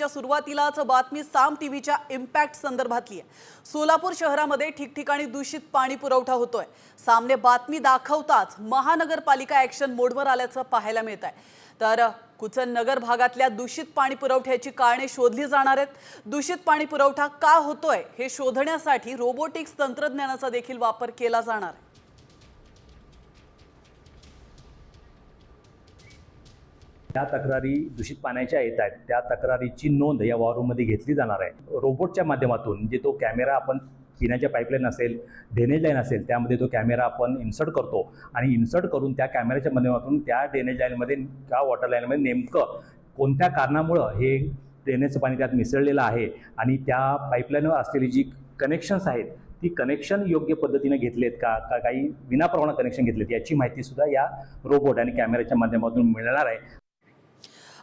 बुलेटिनच्या सुरुवातीलाच बातमी साम टीव्हीच्या इम्पॅक्ट संदर्भातली आहे. सोलापूर शहरामध्ये ठिकठिकाणी दूषित पाणी पुरवठा होतोय. सामने बातमी दाखवताच महानगरपालिका ॲक्शन मोडवर आल्याचं पाहायला मिळत आहे. तर कुचन नगर भागातल्या दूषित पाणी पुरवठ्याची कारणे शोधली जाणार आहेत. दूषित पाणी पुरवठा का होतोय हे शोधण्यासाठी रोबोटिक्स तंत्रज्ञानाचा देखील वापर केला जाणार आहे. त्या तक्रारी दूषित पाण्याच्या येत आहेत त्या तक्रारीची नोंद या वॉरूममध्ये घेतली जाणार आहे. रोबोटच्या माध्यमातून जे तो कॅमेरा आपण पिण्याच्या पाईपलाईन असेल ड्रेनेज लाईन असेल त्यामध्ये तो कॅमेरा आपण इन्सर्ट करतो. आणि इन्सर्ट करून त्या कॅमेऱ्याच्या माध्यमातून त्या ड्रेनेज लाईनमध्ये त्या वॉटर लाईनमध्ये नेमकं कोणत्या कारणामुळं हे ड्रेनेजचं पाणी त्यात मिसळलेलं आहे आणि त्या पाईपलाईनवर असलेली जी कनेक्शन्स आहेत ती कनेक्शन योग्य पद्धतीने घेतलेत का? का काही विनाप्रमाणात कनेक्शन घेतलेत? याची माहिती सुद्धा या रोबोट आणि कॅमेऱ्याच्या माध्यमातून मिळणार आहे.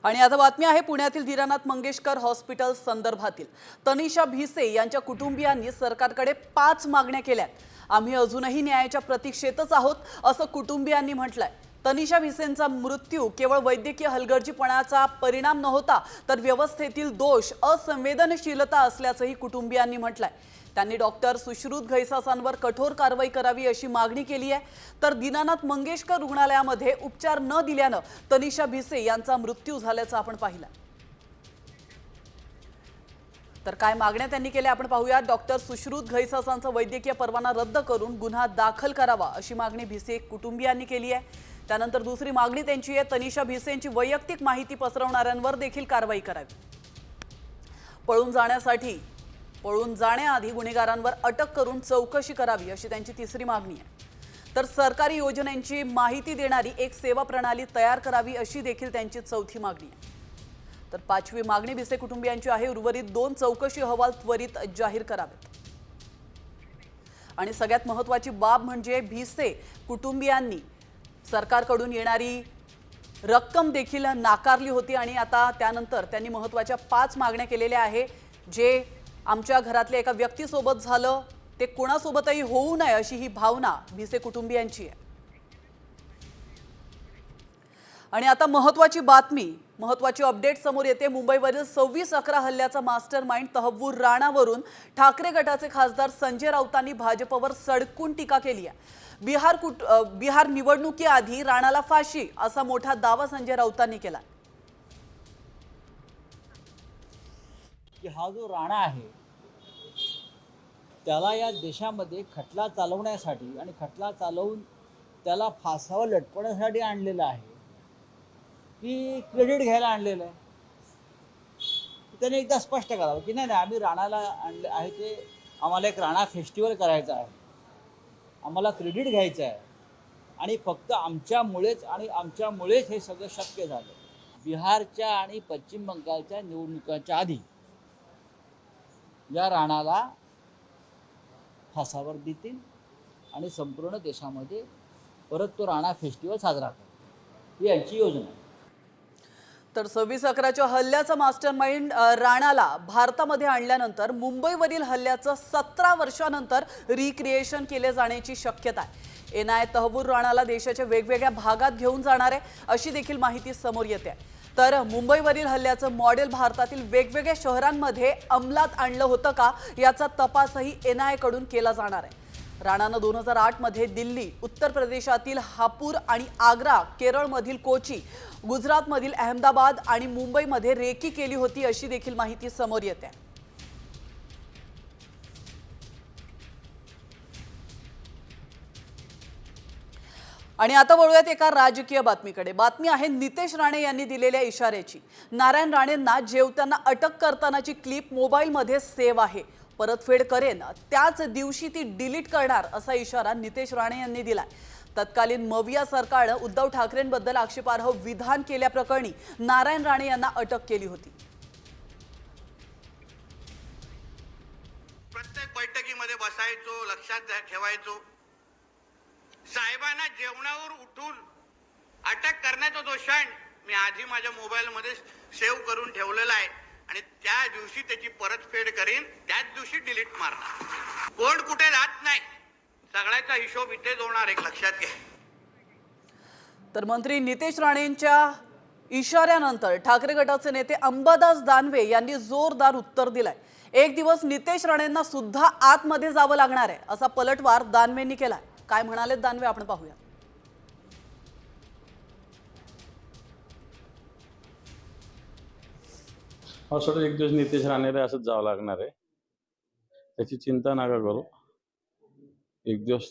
आणि आता बातमी आहे पुण्यातील धीरानाथ मंगेशकर हॉस्पिटल संदर्भातील. तनिषा भिसे यांच्या कुटुंबियांनी सरकारकडे पाच मागण्या केल्यात आम्ही अजूनही न्यायाच्या प्रतीक्षेतच आहोत असं कुटुंबियांनी म्हटलंय. तनिषा भिसेंचा मृत्यू केवळ वैद्यकीय हलगर्जीपणाचा परिणाम नव्हता तर व्यवस्थेतील दोष असंवेदनशीलता असल्याचंही कुटुंबियांनी म्हटलंय. त्यांनी डॉक्टर सुश्रुत घैसासांवर कठोर कारवाई करावी अशी मागणी केली आहे. तर दीनानाथ मंगेशकर रुग्णालयामध्ये उपचार न दिल्यानं तनिषा भिसे यांचा मृत्यू झाल्याचं आपण पाहिलं. तर काय मागण्या त्यांनी केल्या आपण पाहूया डॉक्टर सुश्रुत घैसासांचा वैद्यकीय परवाना रद्द करून गुन्हा दाखल करावा अशी मागणी भिसे कुटुंबियांनी केली आहे. त्यानंतर दुसरी मागणी त्यांची आहे. तनिषा भिसेंची वैयक्तिक माहिती पसरवणाऱ्यांवर देखील कारवाई करावी. पळून जाण्यासाठी पळून जाण्याआधी गुन्हेगारांवर अटक करून चौकशी करावी अशी त्यांची तिसरी मागणी आहे. तर सरकारी योजनांची माहिती देणारी एक सेवा प्रणाली तयार करावी अशी देखील त्यांची चौथी मागणी आहे. तर पाचवी मागणी भिसे कुटुंबियांची आहे. उर्वरित दोन चौकशी अहवाल त्वरित जाहीर करावेत. आणि सगळ्यात महत्त्वाची बाब म्हणजे भिसे कुटुंबियांनी सरकारकडून येणारी रक्कम देखील नाकारली होती आणि आता त्यानंतर त्यांनी महत्त्वाच्या पाच मागण्या केलेल्या आहे जे आमच्या घरातल्या एका व्यक्तीसोबत झालं. ते कोणासोबतही होऊ नये अशी ही भावना भिसे कुटुंबियांची आहे. आणि आता महत्वाची बातमी महत्वाची अपडेट समोर येते. मुंबईवरील सव्वीस अकरा हल्ल्याचा मास्टर माइंड तहव्वूर राणावरून ठाकरे गटाचे खासदार संजय राऊतांनी भाजपवर सडकून टीका केली आहे. बिहार कुट बिहार निवडणुकीआधी राणाला फाशी असा मोठा दावा संजय राऊतांनी केला की हा जो राणा आहे त्याला या देशामध्ये खटला चालवण्यासाठी आणि खटला चालवून त्याला फासावर लटकवण्यासाठी आणलेलं आहे. की क्रेडिट घ्यायला आणलेलं आहे. त्याने एकदा स्पष्ट करावं की नाही नाही आम्ही राणाला आणले आहे ते आम्हाला एक राणा फेस्टिवल करायचं आहे. आम्हाला क्रेडिट घ्यायचं आहे. आणि फक्त आमच्यामुळेच आणि आमच्यामुळेच हे सगळं शक्य झालं. बिहारच्या आणि पश्चिम बंगालच्या निवडणुकांच्या आधी. या राणाला फासावर देतील आणि संपूर्ण देशामध्ये परत तो राणा फेस्टिवल साजरा करतो ही यांची योजना आहे. तर सव्वीस अकराच्या हल्ल्याचा मास्टर माइंड राणाला भारतामध्ये आणल्यानंतर मुंबईवरील हल्ल्याचं सतरा वर्षानंतर रिक्रिएशन केले जाण्याची शक्यता आहे. एन आय तहवूर राणाला देशाच्या वेगवेगळ्या भागात घेऊन जाणार आहे अशी देखील माहिती समोर येते आहे. तर मुंबईवरील हल्ल्याचं मॉडेल भारतातील वेगवेगळ्या शहरांमध्ये अंमलात आणलं होतं का याचा तपासही एन आयकडून केला जाणार आहे. राणानं दोन हजार आठमध्ये दिल्ली उत्तर प्रदेशातील हापूर आणि आग्रा केरळमधील कोची गुजरातमधील अहमदाबाद आणि मुंबईमध्ये रेकी केली होती अशी देखील माहिती समोर येते. आणि आता वळूयात एका राजकीय बातमीकडे. बातमी आहे नितेश राणे यांनी दिलेल्या इशाऱ्याची. नारायण राणेंना जेवताना अटक करतानाची क्लिप मोबाईलमध्ये सेव्ह आहे. परतफेड करेन त्याच दिवशी ती डिलीट करणार असा इशारा नितेश राणे यांनी दिलाय. तत्कालीन मविया सरकारनं उद्धव ठाकरेंबद्दल आक्षेपार्ह विधान केल्याप्रकरणी नारायण राणे यांना अटक केली होती. प्रत्येक बैठकीमध्ये बसायचो लक्षात घ्या- ठेवायचो. साहेबांना जेवणावर उठून अटक करण्याचा जो क्षण मी आधी माझ्या मोबाईलमध्ये सेव्ह करून ठेवलेला आहे. आणि त्या दिवशी त्याची परतफेड करीन त्याच दिवशी डिलीट मारणार. कोण कुठे जात नाही. सगळ्याचा हिशोब इथेच होणार एक लक्षात घ्या. तर मंत्री नितेश राणेंच्या इशाऱ्यानंतर ठाकरे गटाचे नेते अंबादास दानवे यांनी जोरदार उत्तर दिलंय. एक दिवस नितेश राणेंना सुद्धा आतमध्ये जावं लागणार आहे असा पलटवार दानवेंनी केलाय. काय म्हणालेत दानवे आपण पाहूया. हो सर एक दिवस नितेश राणेला असंच जावं लागणार आहे. त्याची चिंता नका करू. एक दिवस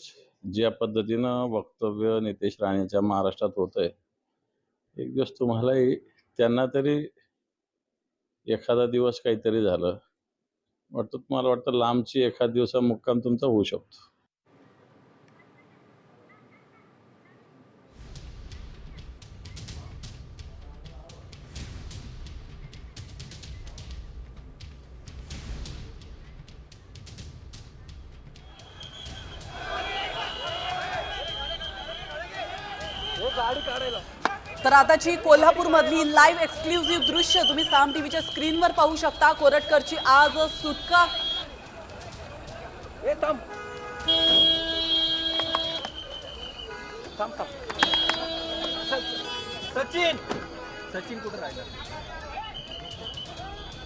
ज्या पद्धतीनं वक्तव्य नितेश राणेच्या महाराष्ट्रात होत आहे एक दिवस तुम्हालाही त्यांना तरी एखादा दिवस काहीतरी झालं. वाटतं तुम्हाला वाटतं लांबची एखाद दिवसा मुक्काम तुमचा होऊ शकतो. तर आताची कोल्हापूरमधली लाईव्ह एक्सक्लुझिव्ह दृश्य तुम्ही साम टीव्हीच्या स्क्रीनवर पाहू शकता. कोरटकरची आज सुटका. सचिन. सचिन कुठं राहिला?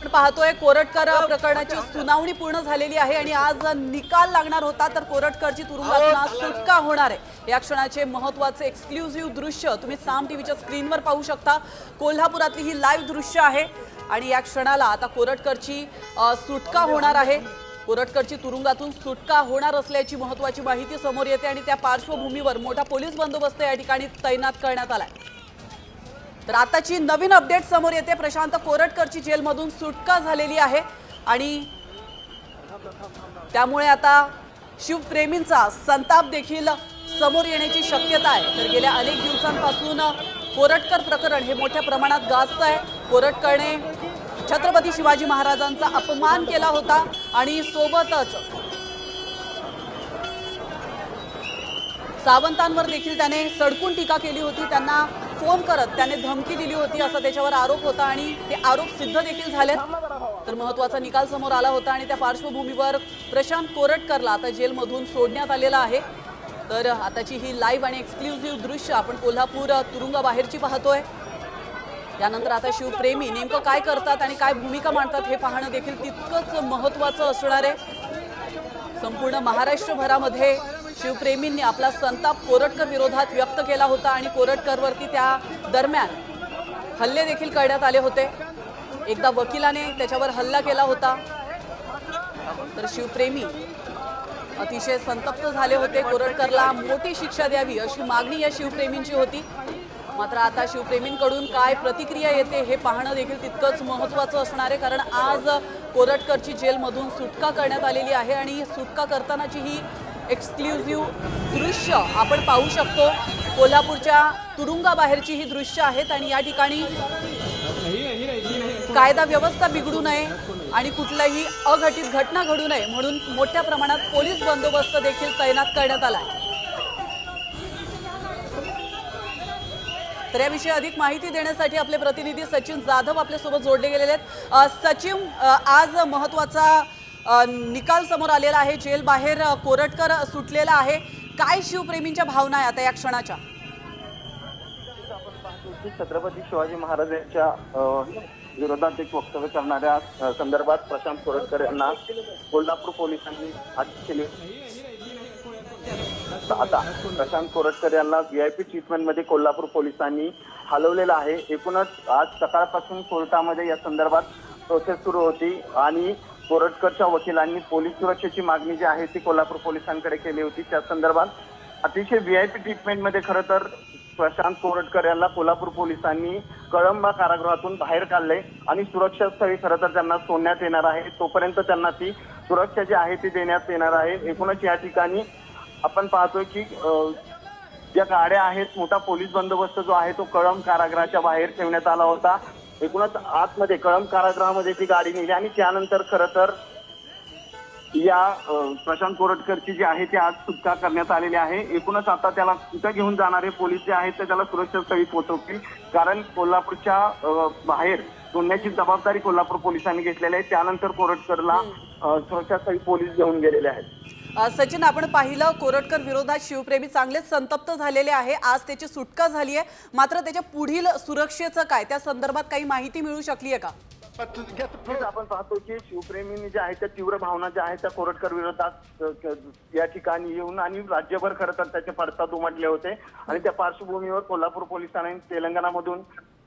आपण पाहतोय कोरटकर प्रकरणाची सुनावणी पूर्ण झालेली आहे आणि आज निकाल लागणार होता तर कोरटकरची तुरुंगातून आज सुटका होणार आहे. या क्षणाचे महत्त्वाचे एक्सक्लुझिव्ह दृश्य तुम्ही साम टीव्हीच्या स्क्रीनवर पाहू शकता. कोल्हापुरातली ही लाईव्ह दृश्य आहे आणि या क्षणाला आता कोरटकरची सुटका होणार आहे. कोरटकरची तुरुंगातून सुटका होणार असल्याची महत्वाची माहिती समोर येते आणि त्या पार्श्वभूमीवर मोठा पोलीस बंदोबस्त या ठिकाणी तैनात करण्यात आलाय. तर आताची नवीन अपडेट समोर येते. प्रशांत कोरटकरची जेलमधून सुटका झालेली आहे. आणि त्यामुळे आता शिवप्रेमींचा संताप देखील समोर येण्याची शक्यता आहे. तर गेल्या अनेक दिवसांपासून कोरटकर प्रकरण हे मोठ्या प्रमाणात गाजत आहे. कोरटकरने छत्रपती शिवाजी महाराजांचा अपमान केला होता आणि सोबतच सावंतांवर देखील त्याने सडकून टीका केली होती. त्यांना फोन करत त्याने धमकी दिली होती असा त्याच्यावर आरोप होता आणि ते आरोप सिद्ध देखील झालेत. तर महत्त्वाचा निकाल समोर आला होता आणि त्या पार्श्वभूमीवर प्रशांत कोरटकरला आता जेलमधून सोडण्यात आलेला आहे. तर आताची ही लाईव्ह आणि एक्सक्लुझिव्ह दृश्य आपण कोल्हापूर तुरुंगाबाहेरची पाहतोय. त्यानंतर आता शिवप्रेमी नेमकं काय करतात आणि काय भूमिका मांडतात हे पाहणं देखील तितकंच महत्वाचं असणार आहे. संपूर्ण महाराष्ट्रभरामध्ये शिवप्रेमींनी आपला संताप कोरटकर विरोधात व्यक्त केला होता आणि कोरटकरवरती त्या दरम्यान हल्ले देखील करण्यात आले होते. एकदा वकिलाने त्याच्यावर हल्ला केला होता. तर शिवप्रेमी अतिशय संतप्त झाले होते. कोरटकरला मोठी शिक्षा द्यावी अशी मागणी या शिवप्रेमींची होती. मात्र आता शिवप्रेमींकडून काय प्रतिक्रिया येते हे पाहणं देखील तितकंच महत्त्वाचं असणार आहे. कारण आज कोरटकरची जेलमधून सुटका करण्यात आलेली आहे आणि सुटका करतानाची ही एक्सक्लुझिव्ह दृश्य आपण पाहू शकतो. कोल्हापूरच्या तुरुंगाबाहेरची ही दृश्य आहेत आणि या ठिकाणी कायदा व्यवस्था बिघडू नये आणि कुठल्याही अघटित घटना घडू नये म्हणून मोठ्या प्रमाणात पोलीस बंदोबस्त देखील तैनात करण्यात आला आहे तर याविषयी अधिक माहिती देण्यासाठी आपले प्रतिनिधी सचिन जाधव आपल्यासोबत जोडले गेलेले आहेत. सचिन आज महत्त्वाचा निकाल समोर आलेला आहे जेल बाहेर कोरटकर सुटलेला आहे. काय शिवप्रेमींच्या भावना आहे आता या क्षणाच्या? छत्रपती शिवाजी महाराज यांच्या विरोधात एक वक्तव्य करणाऱ्या संदर्भात प्रशांत कोरटकर यांना कोल्हापूर पोलिसांनी अटक केली. आता प्रशांत कोरटकर यांना व्हीआयपी ट्रीटमेंटमध्ये कोल्हापूर पोलिसांनी हलवलेलं आहे. एकूणच आज सकाळपासून कोर्टामध्ये या संदर्भात प्रोसेस सुरू होती आणि कोरटकरच्या वकिलांनी पोलीस सुरक्षेची मागणी जी आहे ती कोल्हापूर पोलिसांकडे केली होती. त्या संदर्भात अतिशय व्हीआयपी ट्रीटमेंटमध्ये खरं तर प्रशांत कोरटकर यांना कोल्हापूर पोलिसांनी कळंबा कारागृहातून बाहेर काढले आणि सुरक्षा स्थळी खरं तर त्यांना सोडण्यात येणार आहे. तोपर्यंत त्यांना ती सुरक्षा जी आहे ती देण्यात येणार आहे. एकूणच या ठिकाणी आपण पाहतोय की ज्या गाड्या आहेत मोठा पोलीस बंदोबस्त जो आहे तो कळंब कारागृहाच्या बाहेर ठेवण्यात आला होता. एकूणच आतमध्ये कळंब कारागृहामध्ये ती गाडी नेली आणि त्यानंतर खरं तर या प्रशांत कोरटकरची जी आहे ती आज सुटका करण्यात आलेली आहे. एकूणच आता त्याला कुठं घेऊन जाणारे पोलीस जे आहेत ते त्याला सुरक्षा स्थळी पोहोचवतील. कारण कोल्हापूरच्या बाहेर सोडण्याची जबाबदारी कोल्हापूर पोलिसांनी घेतलेली आहे. त्यानंतर कोरटकरला अ, सुरक्षा स्थळी पोलीस घेऊन गेलेले आहेत. सचिन आपण पाहिलं कोरटकर विरोधात शिवप्रेमी चांगलेच संतप्त झालेले आहे. आज त्याची सुटका झाली आहे. मात्र त्याच्या पुढील सुरक्षेचं काय? त्या संदर्भात काही माहिती मिळू शकली आहे का आपण पाहतो की शिवप्रेमींनी ज्या आहेत त्या तीव्र भावना ज्या आहेत त्या कोरटकर विरोधात या ठिकाणी येऊन आणि राज्यभर खरं तर त्याचे पडसाद उमटले होते. आणि त्या पार्श्वभूमीवर कोल्हापूर पोलिसांनी तेलंगणामधून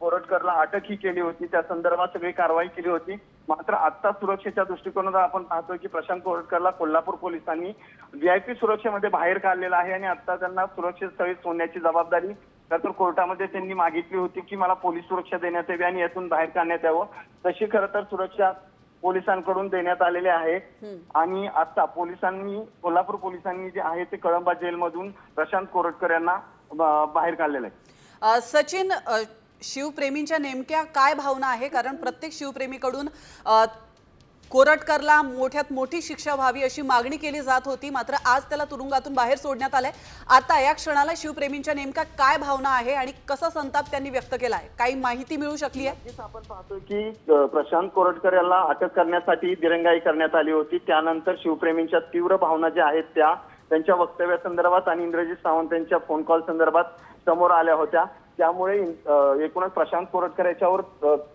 कोरटकरला अटकही केली होती. त्या संदर्भात सगळी कारवाई केली होती. मात्र आता सुरक्षेच्या दृष्टिकोनातून आपण पाहतोय की प्रशांत कोरटकरला कोल्हापूर पोलिसांनी व्हीआयपी सुरक्षेमध्ये बाहेर काढलेला आहे आणि आता त्यांना सुरक्षित स्थळी सोडण्याची जबाबदारी खरं तर कोर्टामध्ये त्यांनी मागितली होती की मला पोलीस सुरक्षा देण्यात यावी आणि यातून बाहेर काढण्यात यावं. तशी खरं तर सुरक्षा पोलिसांकडून देण्यात आलेली आहे. आणि आता पोलिसांनी कोल्हापूर पोलिसांनी जे आहे ते कळंबा जेलमधून प्रशांत कोरटकर यांना बाहेर काढलेलं आहे. सचिन शिवप्रेमींच्या नेमक्या काय भावना आहे? कारण प्रत्येक शिवप्रेमीकडून कोरटकरला मोठ्यात मोठी शिक्षा व्हावी अशी मागणी केली जात होती. मात्र आज त्याला तुरुंगातून बाहेर सोडण्यात आलंय. आता या क्षणाला शिवप्रेमींच्या नेमक्या काय भावना आहे आणि कसा संताप त्यांनी व्यक्त केला आहे काही माहिती मिळू शकली आहे? आपण पाहतो की प्रशांत कोरटकर याला अटक करण्यासाठी दिरंगाई करण्यात आली होती. त्यानंतर शिवप्रेमींच्या तीव्र भावना ज्या आहेत त्या त्यांच्या वक्तव्यासंदर्भात आणि इंद्रजित सावंत यांच्या फोन कॉल संदर्भात समोर आल्या होत्या. त्यामुळे एकूणच प्रशांत कोरटकर याच्यावर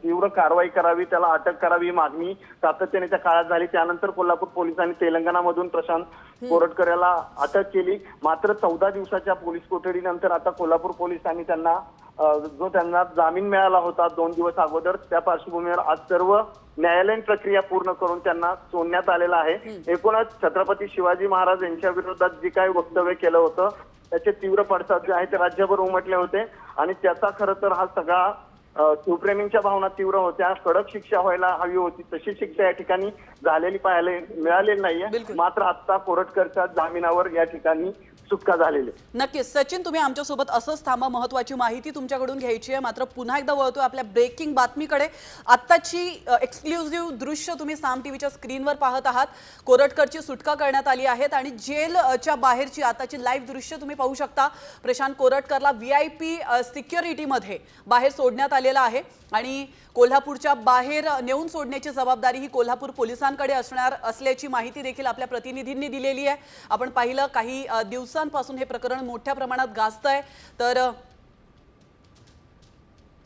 तीव्र कारवाई करावी त्याला अटक करावी ही मागणी सातत्याने त्या काळात झाली. त्यानंतर कोल्हापूर पोलिसांनी तेलंगणामधून प्रशांत कोरटकर याला अटक केली. मात्र चौदा दिवसाच्या पोलीस कोठडीनंतर आता कोल्हापूर पोलिसांनी त्यांना जो त्यांना जामीन मिळाला होता दोन दिवस अगोदर त्या पार्श्वभूमीवर आज सर्व न्यायालयीन प्रक्रिया पूर्ण करून त्यांना सोडण्यात आलेलं आहे. एकूणच छत्रपती शिवाजी महाराज यांच्या विरोधात जे काही वक्तव्य केलं होतं त्याचे तीव्र पडसाद जे आहे ते राज्यभर उमटले होते. आणि त्याचा खरं तर हा सगळा शिवप्रेमींच्या भावना तीव्र होत्या. कडक शिक्षा व्हायला हवी होती. तशी शिक्षा या ठिकाणी झालेली पाहायला मिळालेली नाहीये. मात्र आता कोरटकरच्या जामिनावर या ठिकाणी सुटका झालेली. नक्कीच. सचिन तुम्ही आमच्यासोबत असंच थांबा. महत्वाची माहिती तुमच्याकडून घ्यायची आहे. मात्र पुन्हा एकदा वळतो आपल्या ब्रेकिंग बातमीकडे. आत्ताची एक्सक्लुझिव्ह दृश्य तुम्ही साम टीव्हीच्या स्क्रीनवर पाहत आहात. कोरटकरची सुटका करण्यात आली आहेत आणि जेलच्या बाहेरची आताची लाईव्ह दृश्य तुम्ही पाहू शकता. प्रशांत कोरटकरला व्ही आय पी सिक्युरिटीमध्ये बाहेर सोडण्यात आलेला आहे. आणि कोल्हापूरच्या बाहेर नेऊन सोडण्याची जबाबदारी ही कोल्हापूर पोलिसांकडे असणार असल्याची माहिती देखील आपल्या प्रतिनिधींनी दिलेली आहे. आपण पाहिलं काही दिवस दिवसांपासून हे प्रकरण मोठ्या प्रमाणात गाजतंय. तर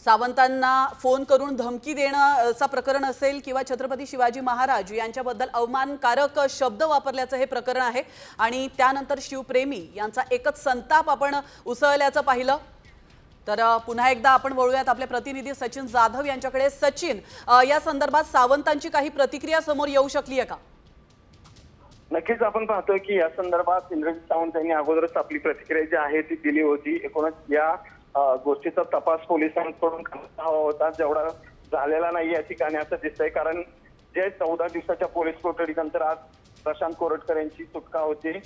सावंतांना फोन करून धमकी देण्याचा प्रकरण असेल किंवा छत्रपती शिवाजी महाराज यांच्याबद्दल अवमानकारक शब्द वापरल्याचं हे प्रकरण आहे. आणि त्यानंतर शिवप्रेमी यांचा एकच संताप आपण उसळल्याचं पाहिलं. तर पुन्हा एकदा आपण वळूयात आपले प्रतिनिधी सचिन जाधव यांच्याकडे. सचिन या संदर्भात सावंतांची काही प्रतिक्रिया समोर येऊ शकली आहे का? नक्कीच आपण पाहतोय की या संदर्भात इंद्रजित सावंत यांनी अगोदरच आपली प्रतिक्रिया जी आहे ती दिली होती. एकूणच या गोष्टीचा तपास पोलिसांकडून हवा होता. जेवढा झालेला नाही या ठिकाणी असं दिसतंय. कारण जे चौदा दिवसाच्या पोलीस कोठडीनंतर आज प्रशांत कोरटकर यांची सुटका होती.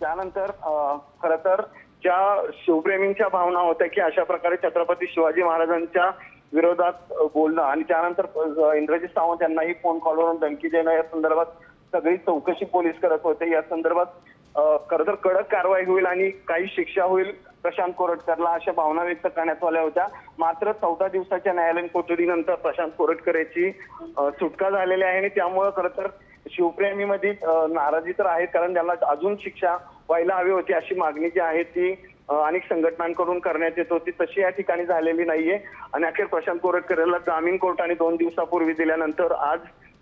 त्यानंतर खर खरं तर ज्या शिवप्रेमींच्या भावना होत्या की अशा प्रकारे छत्रपती शिवाजी महाराजांच्या विरोधात बोलणं आणि त्यानंतर इंद्रजित सावंत यांनाही फोन कॉलवरून धमकी देणं या संदर्भात सगळी चौकशी पोलीस करत होते. या संदर्भात अ, खरं तर कडक कारवाई होईल आणि काही शिक्षा होईल प्रशांत कोरटकरला अशा भावना व्यक्त करण्यात आल्या होत्या. मात्र चौदा दिवसाच्या न्यायालयीन कोठडीनंतर प्रशांत कोरटकर याची सुटका झालेली आहे आणि त्यामुळं खरं तर शिवप्रेमीमध्ये नाराजी तर आहे कारण त्यांना अजून शिक्षा व्हायला हवी होती अशी मागणी जी आहे ती अनेक संघटनांकडून करण्यात येत होती. तशी या ठिकाणी झालेली नाहीये. आणि अखेर प्रशांत कोरटकर याला जामीन कोर्टाने दोन दिवसापूर्वी दिल्यानंतर आज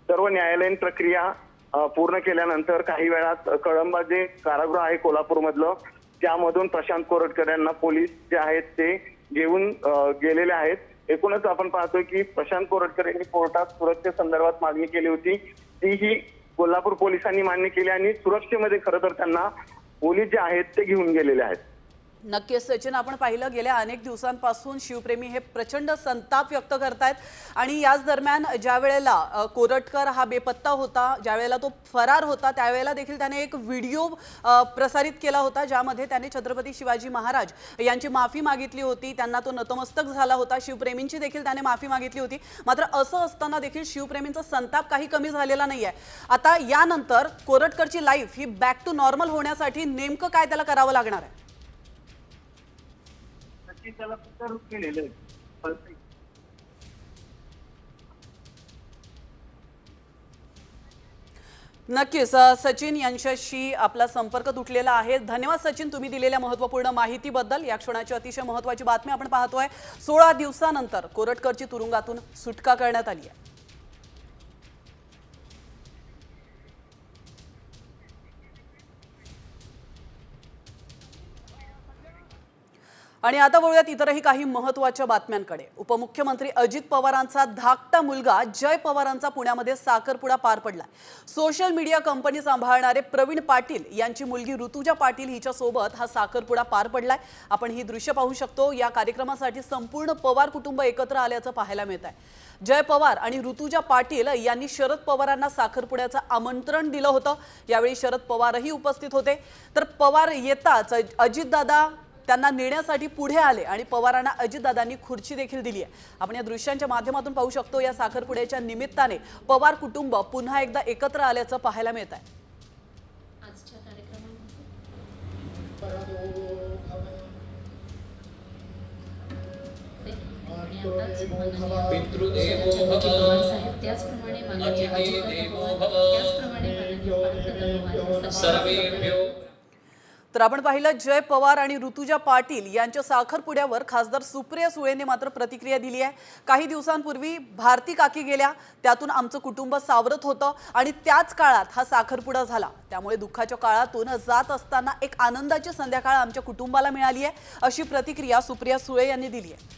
सर्व न्यायालयीन प्रक्रिया पूर्ण केल्यानंतर काही वेळात कळंबा जे कारागृह आहे कोल्हापूरमधलं त्यामधून प्रशांत कोरटकर यांना पोलीस जे आहेत ते घेऊन गेलेले आहेत. एकूणच आपण पाहतोय की प्रशांत कोरटकर यांनी कोर्टात सुरक्षे संदर्भात मागणी केली होती. तीही कोल्हापूर पोलिसांनी मान्य केली आणि सुरक्षेमध्ये खरं तर त्यांना पोलीस जे आहेत ते घेऊन गेलेले आहेत. नक्कीच सचिन आपण पाहिलं गेल्या अनेक दिवसांपासून शिवप्रेमी हे प्रचंड संताप व्यक्त करतायत. आणि याच दरम्यान ज्या वेळेला कोरटकर हा बेपत्ता होता ज्या वेळेला तो फरार होता त्यावेळेला देखील त्याने एक व्हिडिओ प्रसारित केला होता ज्यामध्ये त्याने छत्रपती शिवाजी महाराज यांची माफी मागितली होती त्यांना तो नतमस्तक झाला होता शिवप्रेमींची देखील त्याने माफी मागितली होती. मात्र असं असताना देखील शिवप्रेमींचा संताप काही कमी झालेला नाही आहे आता यानंतर कोरटकरची लाईफ ही बॅक टू नॉर्मल होण्यासाठी नेमकं काय त्याला करावं लागणार आहे? नक्की त्याला प्रत्यारोप केलेलं आहे. नक्कीच सचिन यांच्याशी आपला संपर्क तुटलेला आहे. धन्यवाद सचिन तुम्ही दिलेल्या महत्त्वपूर्ण माहितीबद्दल. या क्षणाची अतिशय महत्त्वाची बातमी आपण पाहतोय. सोळा दिवसानंतर कोरटकरची तुरुंगातून सुटका करण्यात आली आहे. आणि आता वळूयात इतरही काही महत्त्वाच्या बातम्यांकडे. उपमुख्यमंत्री अजित पवारांचा धाकटा मुलगा जय पवारांचा पुण्यामध्ये साखरपुडा पार पडला. सोशल मीडिया कंपनी सांभाळणारे प्रवीण पाटील यांची मुलगी ऋतुजा पाटील हिच्यासोबत हा साखरपुडा पार पडलाय. आपण ही दृश्य पाहू शकतो. या कार्यक्रमासाठी संपूर्ण पवार कुटुंब एकत्र आल्याचं पाहायला मिळत आहे जय पवार आणि ऋतुजा पाटील यांनी शरद पवारांना साखरपुड्याचं आमंत्रण दिलं होतं. यावेळी शरद पवारही उपस्थित होते. तर पवार येताच अजितदादा त्यांना नेण्यासाठी पुढे आले आणि पवारांना अजितदादांनी खुर्ची देखील दिली आहे. आपण या दृश्यांच्या माध्यमातून पाहू शकतो या साखरपुड्याच्या निमित्ताने पवार कुटुंब पुन्हा एकदा एकत्र आल्याचं पाहायला मिळत आहे. त्याचप्रमाणे तर आपण पाहिलं जय पवार आणि ऋतुजा पाटील यांच्या साखरपुड्यावर खासदार सुप्रिया सुळेने मात्र प्रतिक्रिया दिली आहे. काही दिवसांपूर्वी भारती काकी गेल्या त्यातून आमचं कुटुंब सावरत होतं आणि त्याच काळात हा साखरपुडा झाला. त्यामुळे दुःखाच्या काळातून जात असताना एक आनंदाची संध्याकाळ आमच्या कुटुंबाला मिळाली आहे अशी प्रतिक्रिया सुप्रिया सुळे यांनी दिली आहे.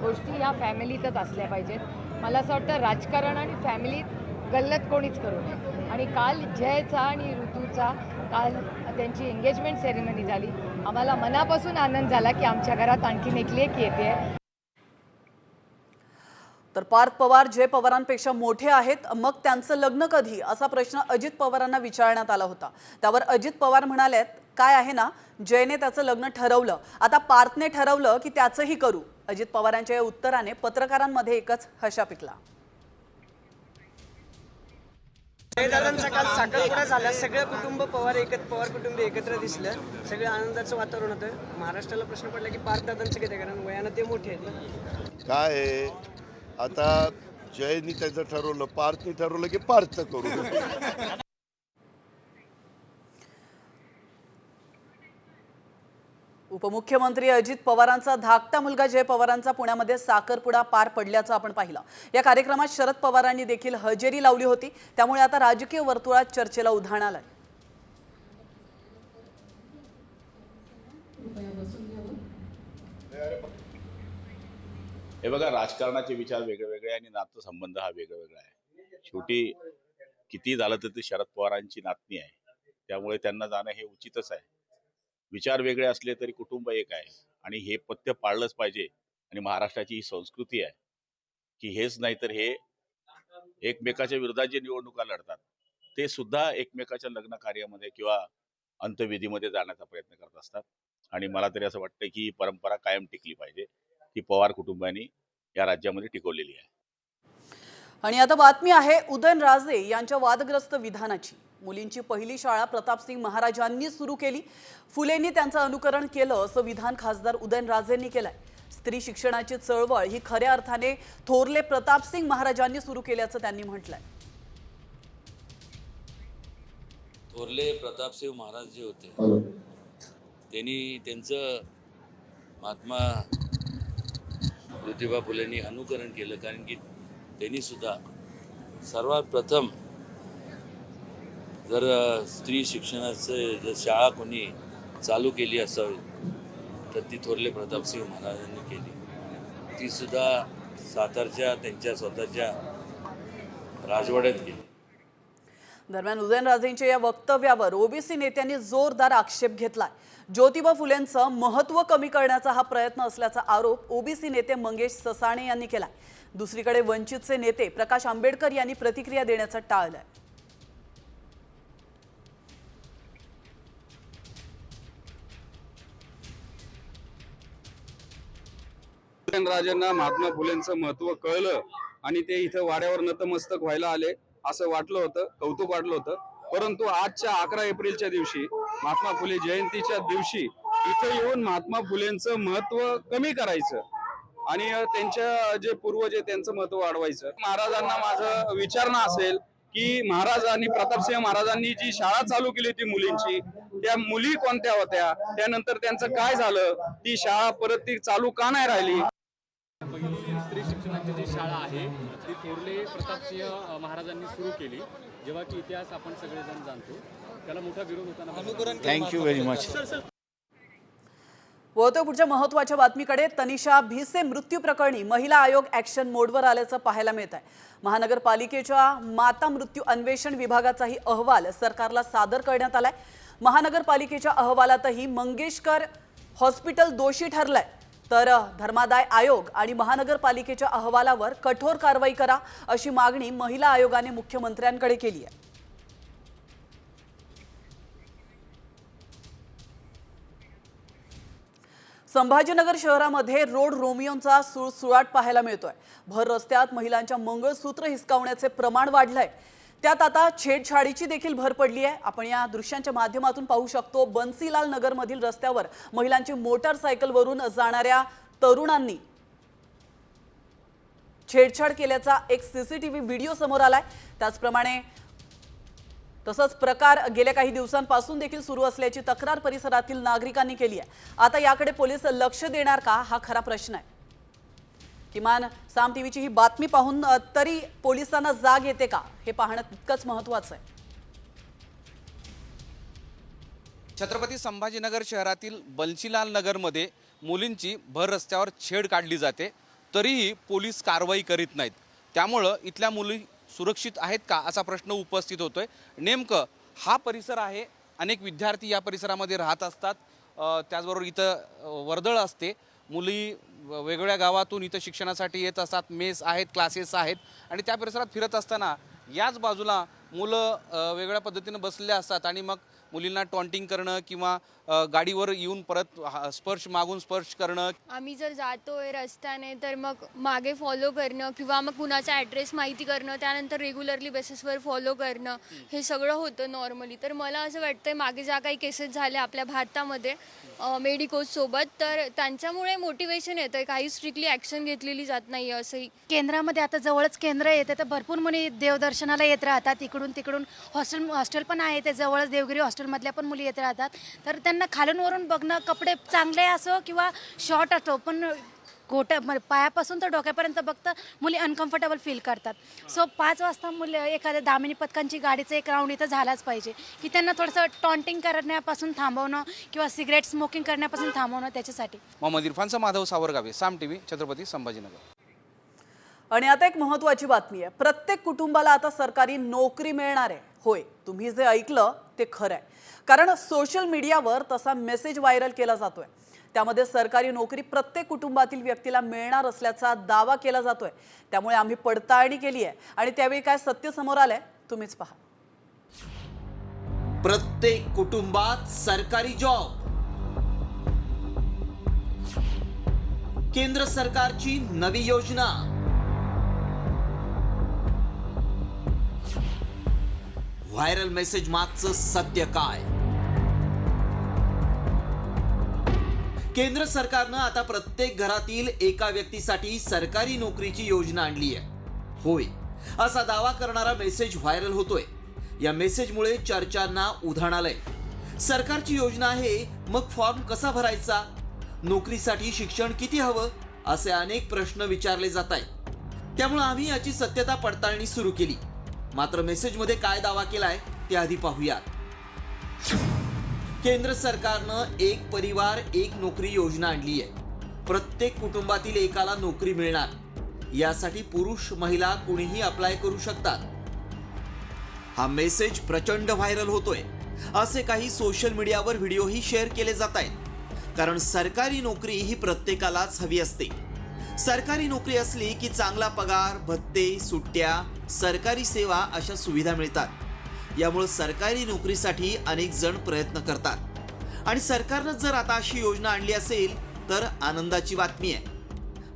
गोष्टी ह्या फॅमिलीतच असल्या पाहिजेत. मला असं वाटतं राजकारण आणि फॅमिलीत गल्लत कोणीच करू नये. आणि काल जयचा आणि ऋतूचा काल त्यांची एंगेजमेंट सेरेमनी झाली. आम्हाला मनापासून आनंद झाला की आमच्या घरात आणखीन एक लेक येते. तर पार्थ पवार जय पवारांपेक्षा मोठे आहेत. मग त्यांचं लग्न कधी? असा प्रश्न अजित पवारांना विचारण्यात आला होता. त्यावर अजित पवार म्हणालेत काय आहे ना जयने त्याचं लग्न ठरवलं. आता पार्थने ठरवलं की त्याचंही करू. अजित पवारांच्या या उत्तराने पत्रकारांमध्ये एकच हशा पिकला. जयदादांचा काल साखरपुडा झाला. सगळं कुटुंब पवार एकत्र पवार कुटुंब एकत्र दिसलं. सगळं आनंदाचं वातावरण होतं. महाराष्ट्राला प्रश्न पडला की पार्थदादांचं किती कारण वयानं ते मोठे आहेत काय आता जयनी त्याचं ठरवलं पार्थनी ठरवलं की पार्थचं करू. उपमुख्यमंत्री अजित पवारांचा धाकटा मुलगा जय पवारांचा पुण्यामध्ये साखरपुडा पार पडल्याचं आपण पाहिलं. या कार्यक्रमात शरद पवारांनी देखील हजेरी लावली होती. त्यामुळे आता राजकीय वर्तुळात चर्चेला उधाण आलंय. हे बघा राजकारणाचे विचार वेगळे वेगळे आणि नातेसंबंध हा वेगळा आहे. शेवटी किती झालं तर ते शरद पवारांची नातनी आहे. त्यामुळे त्यांना जाणं हे उचितच आहे. विचार वेगळे असले तरी कुटुंब एक आहे. आणि हे पथ्य पाळलंच पाहिजे. आणि महाराष्ट्राची ही संस्कृती आहे. की हेच नाही तर हे एकमेकाच्या विरोधात जे निवडणुका लढतात ते सुद्धा एकमेकाच्या लग्न कार्यामध्ये किंवा अंत्यविधीमध्ये जाण्याचा प्रयत्न करत असतात. आणि मला तरी असं वाटतं की ही परंपरा कायम टिकली पाहिजे. ती पवार कुटुंबांनी या राज्यामध्ये टिकवलेली आहे. आणि आता बातमी आहे उदयनराजे यांच्या वादग्रस्त विधानाची. मुलींची पहिली शाळा प्रतापसिंग महाराजांनी सुरू केली. फुलेंनी त्यांचं अनुकरण केलं असं विधान खासदार उदयनराजेंनी केलंय. स्त्री शिक्षणाची चळवळ ही खऱ्या अर्थाने थोरले प्रतापसिंग महाराजांनी सुरू केल्याचं त्यांनी म्हटलंय. थोरले प्रतापसिंह महाराज जे होते त्यांनी त्यांचं महात्मा ज्योतिबा फुलेंनी अनुकरण केलं. कारण की त्यांनी सुद्धा सर्वात प्रथम जर स्त्री शिक्षणाचं जर शाळा कोणी चालू केली असावी तर ती थोरले प्रतापसिंह महाराजांनी केली. ती सुद्धा सातारच्या त्यांच्या स्वतःच्या राजवाड्यात केली दरम्यान उदयनराजेंच्या या वक्तव्यावर ओबीसी नेत्यांनी जोरदार आक्षेप घेतलाय. ज्योतिबा फुलेंचं महत्त्व कमी करण्याचा हा प्रयत्न असल्याचा आरोप ओबीसी नेते मंगेश ससाणे यांनी केलाय. दुसरीकडे वंचितचे नेते प्रकाश आंबेडकर यांनी प्रतिक्रिया देण्याचं टाळलंय. राजांना महात्मा फुलेंचं महत्त्व कळलं आणि ते इथं वाड्यावर नतमस्तक व्हायला आले असं वाटलं होतं कौतुक वाटलं होतं. परंतु आजच्या अकरा एप्रिलच्या दिवशी महात्मा फुले जयंतीच्या दिवशी इथं येऊन महात्मा फुलेंचं महत्त्व कमी करायचं आणि त्यांच्या जे पूर्वज आहे त्यांचं महत्त्व वाढवायचं. महाराजांना माझं विचारणं असेल की महाराजांनी प्रतापसिंह महाराजांनी जी शाळा चालू केली होती मुलींची त्या मुली कोणत्या होत्या? त्यानंतर त्यांचं काय झालं? ती शाळा परत ती चालू का नाही राहिली? स्त्री शिक्षणाची जी शाळा आहे ती थोरले प्रतापसिंह महाराजांनी सुरू केली. जेव्हा की इतिहास आपण सगळेजण जाणतो. त्याला मोठा विरोध होताना थँक्यू व्हेरी मच वळतोय पुढच्या महत्त्वाच्या बातमीकडे. तनिषा भिसे मृत्यू प्रकरणी महिला आयोग ऍक्शन मोडवर आल्याचं पाहायला मिळत आहे. महानगरपालिकेच्या माता मृत्यू अन्वेषण विभागाचाही अहवाल सरकारला सादर करण्यात आलाय. महानगरपालिकेच्या अहवालातही मंगेशकर हॉस्पिटल दोषी ठरलंय. तर धर्मादाय आयोग आणि महानगरपालिकेच्या अहवालावर कठोर कारवाई करा अशी मागणी महिला आयोगाने मुख्यमंत्र्यांकडे केली आहे. संभाजीनगर शहरामध्ये रोड रोमियोंचा सुळसुळाट पाहायला मिळतोय. भर रस्त्यात महिलांच्या मंगळसूत्र हिसकावण्याचे प्रमाण वाढलंय. त्यात आता छेडछाडीची देखील भर पडली आहे. आपण या दृश्यांच्या माध्यमातून पाहू शकतो बन्सीलाल नगरमधील रस्त्यावर महिलांची मोटारसायकलवरून जाणाऱ्या तरुणांनी छेडछाड केल्याचा एक सीसीटीव्ही व्हिडिओ समोर आलाय. त्याचप्रमाणे तसंच प्रकार गेल्या काही दिवसांपासून देखील सुरू असल्याची तक्रार परिसरातील नागरिकांनी केली आहे. आता याकडे पोलीस लक्ष देणार का? हा खरा प्रश्न आहे. किमान साम टीव्हीची ही बातमी पाहून तरी पोलिसांना जाग येते का? हे पाहणं तितकंच महत्वाचं आहे. छत्रपती संभाजीनगर शहरातील बलचीलाल नगरमध्ये मुलींची भर रस्त्यावर छेड काढली जाते. तरीही पोलीस कारवाई करीत नाहीत. त्यामुळं इथल्या मुली सुरक्षित आहेत का असा प्रश्न उपस्थित होतोय. नेमकं हा परिसर आहे. अनेक विद्यार्थी या परिसरामध्ये राहत असतात. त्याचबरोबर इथं वर्दळ असते. मुली वेगवेगळ्या गावातून इथं शिक्षणासाठी येत असतात मेस आहेत क्लासेस आहेत आणि त्या परिसरात फिरत असताना याच बाजूला मुलं वेगळ्या पद्धतीनं बसलेले असतात आणि मग मुलींना टॉन्टिंग करणं किंवा गाडीवर येऊन परत स्पर्श मागून स्पर्श करणं. आम्ही जर जातोय रस्त्याने तर मग मागे फॉलो करणं किंवा मग कुणाचा ॲड्रेस माहिती करणं त्यानंतर रेग्युलरली बेसिसवर फॉलो करणं हे सगळं होतं नॉर्मली तर मला असं वाटतं मागे ज्या काही केसेस झाल्या आपल्या भारतामध्ये मेडिकोजसोबत तर त्यांच्यामुळे मोटिवेशन येतं आहे काही स्ट्रिक्टली ॲक्शन घेतलेली जात नाही असंही. केंद्रामध्ये आता जवळच केंद्र येते तर भरपूर मुली देवदर्शनाला येत राहतात. इकडून तिकडून हॉस्टेल हॉस्टेल पण आहे ते जवळच देवगिरी हॉस्टेलमधल्या पण मुली येत राहतात. तर त्यांना खालून वरून बघणं कपडे चांगले असो किंवा शॉर्ट असो पण गोट्या म्हणजे पायापासून तर डोक्यापर्यंत बघतं मुली अनकम्फर्टेबल फील करतात. सो पाच वाजता मुली एखाद्या दामिनी पथकांची गाडीचं एक राऊंड इथं झालाच पाहिजे. की त्यांना थोडंसं टॉन्टिंग करण्यापासून थांबवणं किंवा सिगरेट स्मोकिंग करण्यापासून थांबवणं त्याच्यासाठी. मोहम्मद इरफानचा माधव सावरगावे साम टी व्ही छत्रपती संभाजीनगर. आणि आता एक महत्वाची बातमी आहे. प्रत्येक कुटुंबाला आता सरकारी नोकरी मिळणार आहे. होय तुम्ही जे ऐकलं ते खरं आहे. कारण सोशल मीडियावर तसा मेसेज व्हायरल केला जातोय. त्यामध्ये सरकारी नोकरी प्रत्येक कुटुंबातील व्यक्तीला मिळणार असल्याचा दावा केला जातोय. त्यामुळे आम्ही पडताळणी केली आहे. आणि त्यावेळी काय सत्य समोर आलंय तुम्हीच पहा. प्रत्येक कुटुंबात सरकारी जॉब केंद्र सरकारची नवी योजना. व्हायरल मेसेज मागचं सत्य काय? केंद्र सरकारनं आता प्रत्येक घरातील एका व्यक्तीसाठी सरकारी नोकरीची योजना आणली आहे. होय असा दावा करणारा मेसेज व्हायरल होतोय. या मेसेजमुळे चर्चांना उधाण आलंय. सरकारची योजना आहे मग फॉर्म कसा भरायचा? नोकरीसाठी शिक्षण किती हवं? असे अनेक प्रश्न विचारले जात आहेत त्यामुळे आम्ही याची सत्यता पडताळणी सुरू केली. मात्र मेसेजमध्ये काय दावा केलाय ते आधी पाहूयात. केंद्र सरकारनं एक परिवार एक नोकरी योजना आणली आहे. प्रत्येक कुटुंबातील एकाला नोकरी मिळणार. यासाठी पुरुष महिला कुणीही अप्लाय करू शकतात. हा मेसेज प्रचंड व्हायरल होतोय. असे काही सोशल मीडियावर व्हिडिओही शेअर केले जात आहेत. कारण सरकारी नोकरी ही प्रत्येकालाच हवी असते. सरकारी नोकरी असली की चांगला पगार भत्ते सुट्ट्या सरकारी सेवा अशा सुविधा मिळतात. यामुळे सरकारी नोकरीसाठी अनेक जण प्रयत्न करतात. आणि सरकारनं जर आता अशी योजना आणली असेल तर आनंदाची बातमी आहे.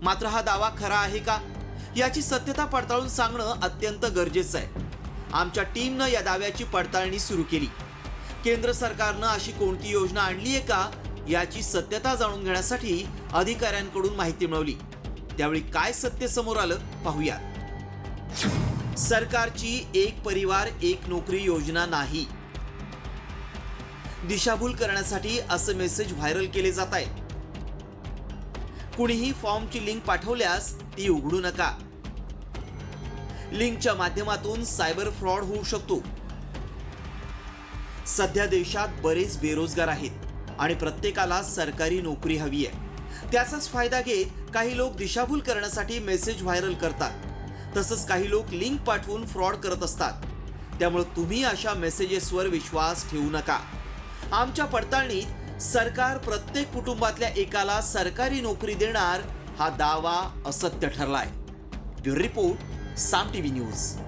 मात्र हा दावा खरा आहे का? याची सत्यता पडताळून सांगणं अत्यंत गरजेचं आहे. आमच्या टीमनं या दाव्याची पडताळणी सुरू केली. केंद्र सरकारनं अशी कोणती योजना आणली आहे का याची सत्यता जाणून घेण्यासाठी अधिकाऱ्यांकडून माहिती मिळवली. त्यावेळी काय सत्य समोर आलं पाहूया सरकारची एक परिवार एक नोकरी योजना नाही. दिशाभूल करण्यासाठी असं मेसेज व्हायरल केले जात आहे कुणीही फॉर्मची लिंक पाठवल्यास ती उघडू नका. लिंकच्या माध्यमातून सायबर फ्रॉड होऊ शकतो. सध्या देशात बरेच बेरोजगार आहेत आणि प्रत्येकाला सरकारी नोकरी हवी आहे. त्याचाच फायदा घेत काही लोक दिशाभूल करण्यासाठी मेसेज व्हायरल करतात. तसंच काही लोक लिंक पाठवून फ्रॉड करत असतात. त्यामुळे तुम्ही अशा मेसेजेसवर विश्वास ठेवू नका. आमच्या पडताळणीत सरकार प्रत्येक कुटुंबातल्या एकाला सरकारी नोकरी देणार हा दावा असत्य ठरलाय. Bureau report Saam TV news.